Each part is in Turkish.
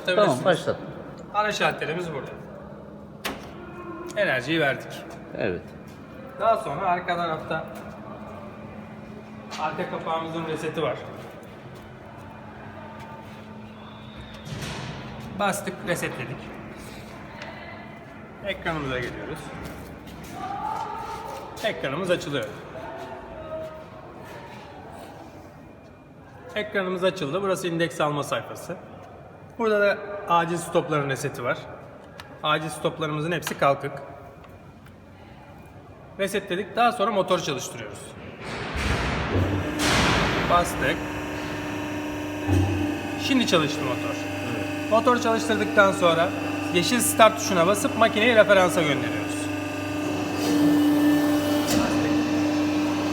Tamam başlat. Ana şalterimiz burada. Enerjiyi verdik. Evet. Daha sonra arka tarafta arka kapağımızın reseti var. Bastık, resetledik. Ekranımıza geliyoruz. Ekranımız açılıyor. Ekranımız açıldı. Burası indeks alma sayfası. Burada da acil stopların reseti var. Acil stoplarımızın hepsi kalkık. Resetledik. Daha sonra motor çalıştırıyoruz. Bastık. Şimdi çalıştı motor. Motor çalıştırdıktan sonra yeşil start tuşuna basıp makineyi referansa gönderiyoruz.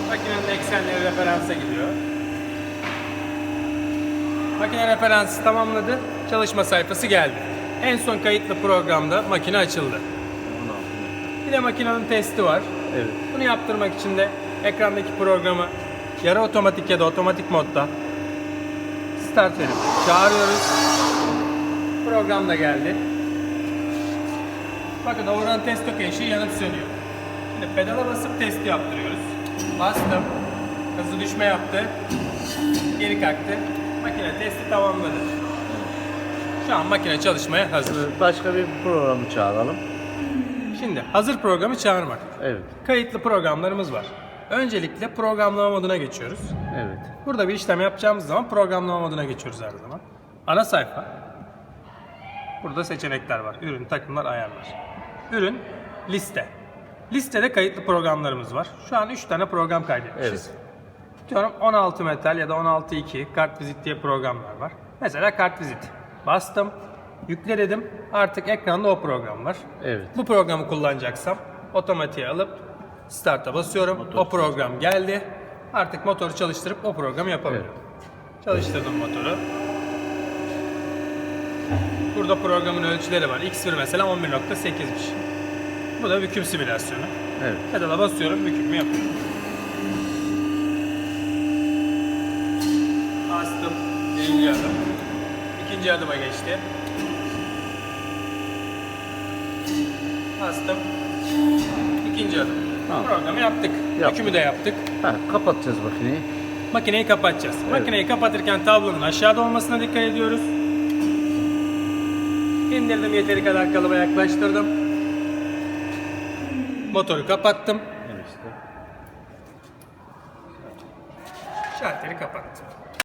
Makinenin eksenleri referansa gidiyor. Makine referansı tamamladı. Çalışma sayfası geldi. En son kayıtlı programda makine açıldı. Bir de makinenin testi var. Evet. Bunu yaptırmak için de ekrandaki programı yarı otomatik ya da otomatik modda start verip çağırıyoruz. Program da geldi. Bakın overrun test location yanıp sönüyor. Şimdi pedala basıp testi yaptırıyoruz. Bastım. Hızlı düşme yaptı. Geri kalktı. Makine testi tamamladı. Şu an makine çalışmaya hazır. Başka bir programı çağıralım. Şimdi hazır programı çağırmak. Evet. Kayıtlı programlarımız var. Öncelikle programlama moduna geçiyoruz. Evet. Burada bir işlem yapacağımız zaman programlama moduna geçiyoruz her zaman. Ana sayfa. Burada seçenekler var. Ürün, takımlar, ayarlar. Ürün, liste. Listede kayıtlı programlarımız var. Şu an 3 tane program kaydetmişiz. Evet. Diyorum 16 metal ya da 16.2 kart vizit diye programlar var. Mesela kart vizit. Bastım. Yükle dedim. Artık ekranda o program var. Evet. Bu programı kullanacaksam otomatiğe alıp start'a basıyorum. o program geldi. Artık motoru çalıştırıp o programı yapabiliyorum. Çalıştırdım motoru. Burada programın ölçüleri var. X1 mesela 11.8'miş. Bu da büküm simülasyonu. Evet. Pedala basıyorum, bükümü yapıyorum. Bastım. Birinci adım. İkinci adıma geçti. Bastım. İkinci adım. Tamam. Programı yaptık. Yaptık. Bükümü de yaptık. Ha, kapatacağız makineyi. Makineyi kapatacağız. Makineyi kapatırken tablonun aşağıda olmasına dikkat ediyoruz. İndirdim yeteri kadar kalıba yaklaştırdım. Motoru kapattım. Evet işte. Şalteri kapattım.